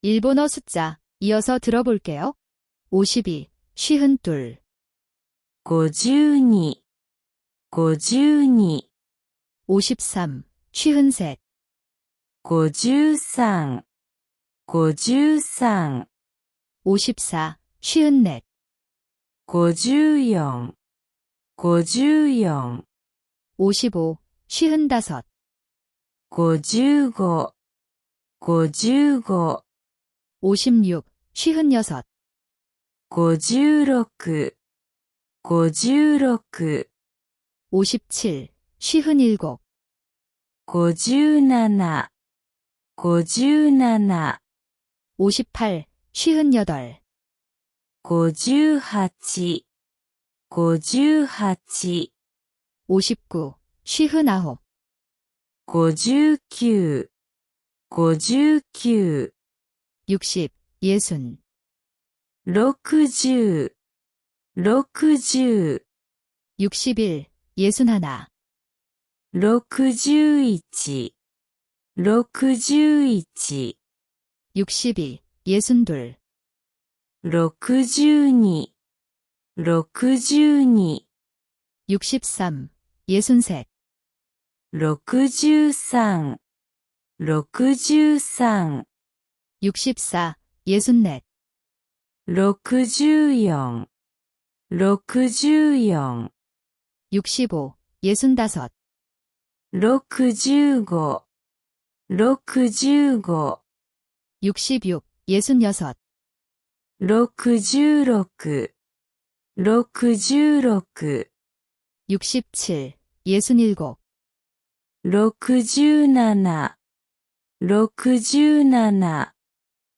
일본어 숫자 이어서 들어볼게요. 52, 쉬흔 둘, 52、52、53, 쉬흔 셋, 53、53、54, 쉬흔 넷, 54、54、55, 쉬흔 다섯, 55、55、56, 쉬흔 여섯, 56、56、57, 쉬흔 일곱, 57、57、58, 쉬흔 여덟, 58、58、59, 쉬흔 아홉, 59、59、60, 예순, 60、60、61, 예순 하나, 61、61、62, 예순 둘, 62、62、63, 예순 셋, 63、63、64, 예순 넷, 64、64、65, 예순 다섯, 65、65、66, 예순 여섯, 66、66、67, 예순 일곱, 67、67、